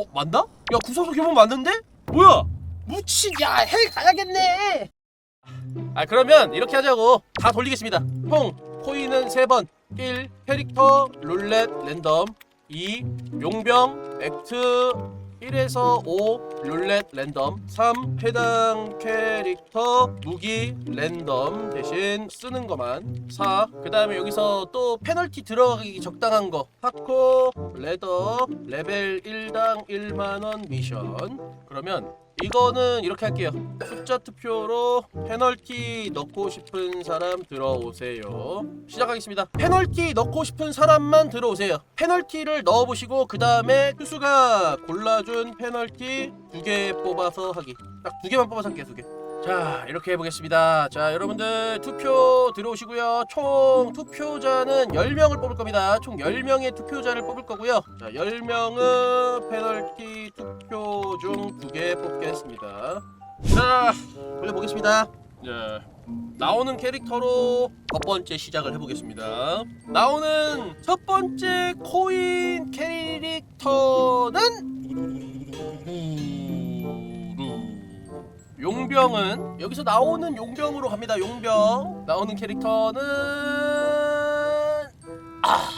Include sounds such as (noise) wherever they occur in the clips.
어 맞나? 야 구성소 교본 맞는데? 뭐야? 무친 야헬 가야겠네. 아 그러면 이렇게 하자고 다 돌리겠습니다. 총 코인은 3번 1. 캐릭터 룰렛 랜덤 2. 용병 액트 1에서 5 룰렛 랜덤 3. 해당 캐릭터 무기 랜덤 대신 쓰는 것만 4. 그 다음에 여기서 또 페널티 들어가기 적당한 거 하코 레더 레벨 1당 1만원 미션 그러면 이거는 이렇게 할게요. 숫자 투표로 페널티 넣고 싶은 사람 들어오세요. 시작하겠습니다. 페널티 넣고 싶은 사람만 들어오세요. 페널티를 넣어보시고 그 다음에 투수가 골라준 페널티 두 개 뽑아서 하기. 딱 두 개만 뽑아서 할게요. 두 개. 자 이렇게 해보겠습니다. 자 여러분들 투표 들어오시고요. 총 투표자는 10명을 뽑을 겁니다. 총 10명의 투표자를 뽑을 거고요. 자 10명은 페널티 투표 중 두 개 뽑겠습니다. 자 돌려보겠습니다. 자 나오는 캐릭터로 첫 번째 시작을 해보겠습니다. 나오는 첫 번째 코인 캐릭터는 용병은 여기서 나오는 용병으로 갑니다. 용병 나오는 캐릭터는 아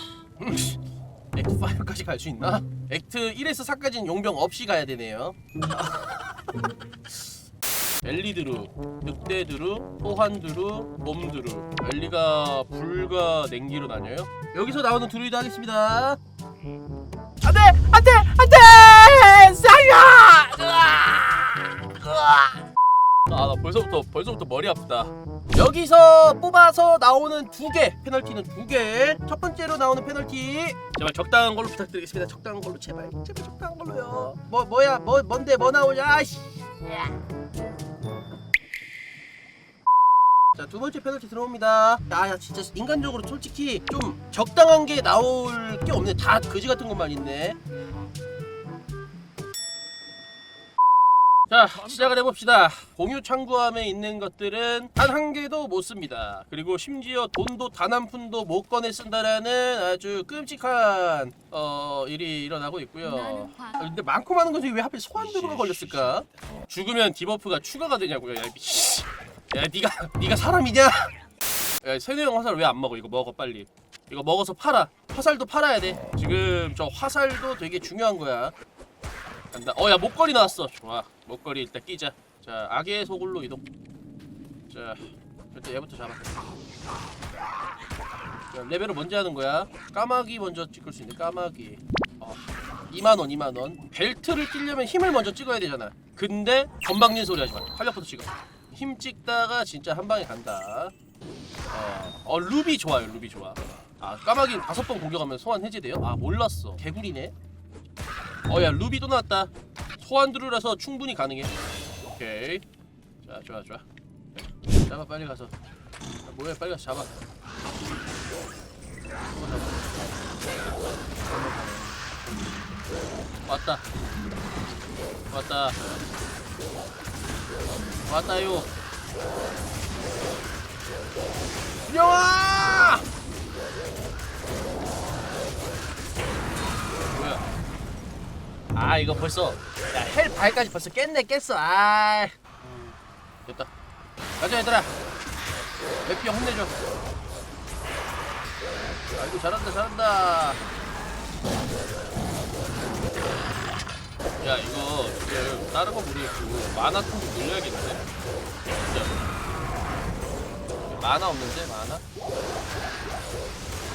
액트 5까지 갈 수 있나? 액트 1에서 4까지는 용병 없이 가야 되네요. (laughs) 엘리드루, 늑대드루, 소환드루, 곰드루 엘리가 불과 냉기로 나뉘어요? 여기서 나오는 드루이드 하겠습니다 안돼! 안돼! 안돼! 쌍야! 아나 벌써부터 벌써부터 머리 아프다 여기서 뽑아서 나오는 두 개 페널티는 두 개 첫 번째로 나오는 페널티 제발 적당한 걸로 부탁드리겠습니다 적당한 걸로 제발 제발 적당한 걸로요 뭐 뭐야 뭐 뭔데 뭐 나오냐 아이씨 자 두 번째 페널티 들어옵니다. 아, 야 진짜 인간적으로 솔직히 좀 적당한 게 나올 게 없네. 다 거지 같은 것만 있네. 자 시작을 해봅시다. 공유 창구함에 있는 것들은 단 한 개도 못 씁니다. 그리고 심지어 돈도 단 한 푼도 못 꺼내 쓴다라는 아주 끔찍한 어 일이 일어나고 있고요. 아, 근데 많고 많은 것 중에 왜 하필 소환드루가 걸렸을까? 죽으면 디버프가 추가가 되냐고요. 야 미씨. 야 니가 니가 사람이냐? 야 세뇌형 화살 왜 안 먹어? 이거 먹어 빨리. 이거 먹어서 팔아. 화살도 팔아야 돼. 지금 저 화살도 되게 중요한 거야. 간다. 어 야 목걸이 나왔어. 좋아. 목걸이 일단 끼자. 자 악의 소굴로 이동. 자 일단 얘부터 잡아. 자, 레벨을 먼저 하는 거야. 까마귀 먼저 찍을 수 있는 까마귀. 어, 2만 원, 2만 원. 벨트를 끼려면 힘을 먼저 찍어야 되잖아. 근데 건방진 소리 하지 마. 활력부터 찍어. 힘 찍다가 진짜 한 방에 간다. 어, 어 루비 좋아요, 루비 좋아. 아 까마귀 다섯 번 공격하면 소환 해제돼요? 아 몰랐어. 개구리네. 어야 루비 또 나왔다. 소환드루라서 충분히 가능해. 오케이. 자 좋아 좋아. 잡아 빨리 가서. 아, 뭐야 빨리 가서 잡아. 왔다. 왔다. 왔다요. 영아! 아 이거 벌써 야헬 발까지 벌써 깼네 깼어. 아. 음, 됐다. 가자 얘들아. 맵비 혼내줘. 아이고 잘한다 잘한다. 야 이거 지금 다른 거 모르겠고 만화 통도 늘려야겠는데 진짜 만화 없는데 만화?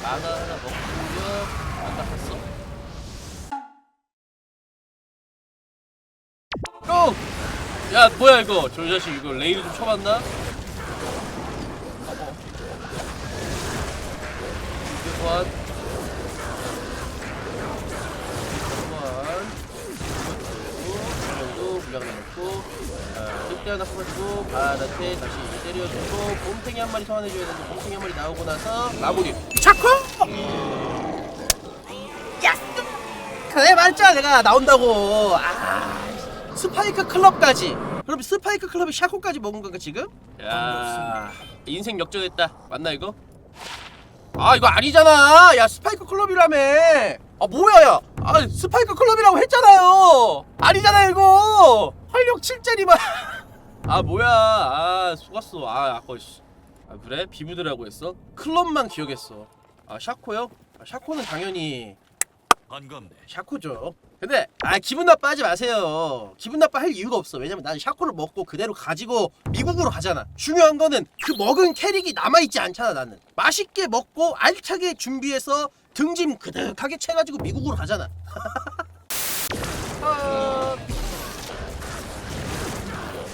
만화 하나 먹고요 아까 샀어 야 뭐야 이거 저 자식 이거 레이드 좀 쳐봤나? 소환 그리고 분량 넣고 늑대 하나 뽑아주고 바다테 다시 때려주고 곰탱이 한 마리 소환해줘야 되는데 곰탱이 한 마리 나오고 나서 마무리 차코! 야! 그래 말했잖아 내가 나온다고 아 스파이크 클럽까지. 그럼 스파이크 클럽이 샤코까지 먹은 건가 지금? 야 인생 역전했다. 맞나 이거? 아 이거 아니잖아. 야 스파이크 클럽이라며. 아 뭐야 야. 아 스파이크 클럽이라고 했잖아요. 아니잖아요 이거. 활력 7짜리만 (laughs) 아 뭐야. 아 속았어. 아 아까 씨. 아 그래? 비브드라고 했어? 클럽만 기억했어. 아 샤코요? 아, 샤코는 당연히 반갑네. 샤코죠. 근데 아 기분 나빠하지 마세요. 기분 나빠할 이유가 없어. 왜냐면 난 샤코를 먹고 그대로 가지고 미국으로 가잖아. 중요한 거는 그 먹은 캐릭이 남아 있지 않잖아. 나는 맛있게 먹고 알차게 준비해서 등짐 그득하게 채가지고 미국으로 가잖아. 아... (laughs)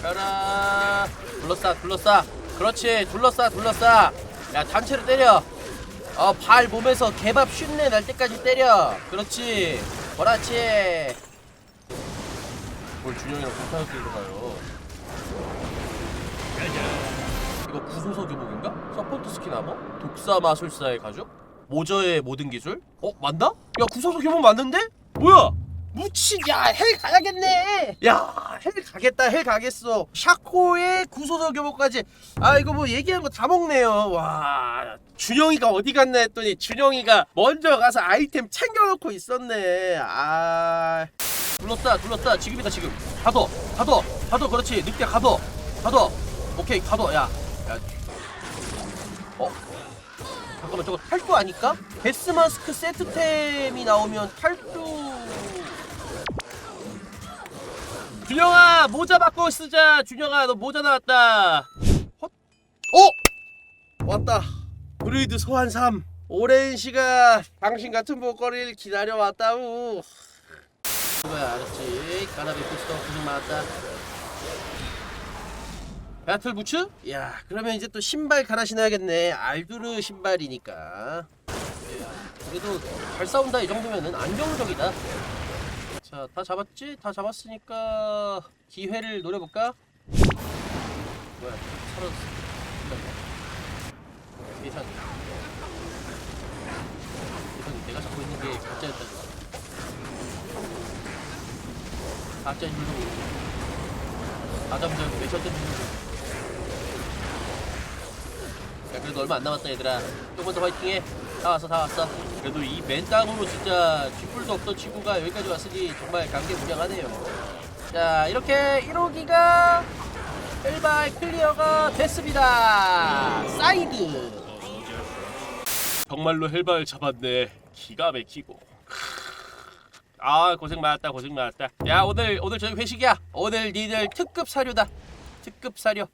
가라. 둘러싸, 둘러싸. 그렇지, 둘러싸, 둘러싸. 야 단체로 때려. 어, 발 몸에서 개밥 쉰내 날 때까지 때려. 그렇지. 그렇지. 뭘 준영이랑 불타서 뛰는 가요. 이거 구소서 교복인가? 서포트 스킨 아머? 독사 마술사의 가죽? 모저의 모든 기술? 어, 맞나? 야, 구소서 교복 맞는데? 뭐야? 무친 야헬 가야겠네. 야헬 가겠다 헬 가겠어. 샤코의 구소서 교복까지. 아 이거 뭐 얘기한 거 다 먹네요. 와 준영이가 어디 갔나 했더니 준영이가 먼저 가서 아이템 챙겨놓고 있었네. 아 둘렀다 둘렀다. 지금이다 지금. 가둬 가둬 가둬. 그렇지 늑대 가둬 가둬. 오케이 가둬. 야, 야. 어? 잠깐만 저거 탈도 아닐까? 베스 마스크 세트템이 나오면 탈도 준영아 모자 바꿔 쓰자. 준영아 너 모자 나왔다. 헛? 어? 왔다. 브리드 소환 3 오랜 시간 당신 같은 목걸이를 기다려 왔다우 뭐야 알았지? 까나비 부스터 고생 많았다. 배틀 부츠? 야 그러면 이제 또 신발 갈아 신어야겠네. 알두르 신발이니까. 야, 그래도 잘 싸운다. 이 정도면은 안정적이다 자, 다 잡았지? 다 잡았으니까 기회를 노려볼까? 뭐야, 사라졌어. 예산. 예산, 내가 잡고 있는 게 가짜였다. 가짜 인물도 가점전 외쳤던 인물도 야, 그래도 얼마 안 남았다, 얘들아. 조금만 더 화이팅해. 다 왔어, 다 왔어. 그래도 이 맨 땅으로 진짜 쥐뿔도 없던 친구가 여기까지 왔으니 정말 감개무량하네요. 자, 이렇게 1호기가 1발 클리어가 됐습니다. 사이드. 정말로 헬바를 잡았네. 기가 막히고. 아 고생 많았다 고생 많았다. 야 오늘 오늘 저희 회식이야. 오늘 니들 특급 사료다. 특급 사료.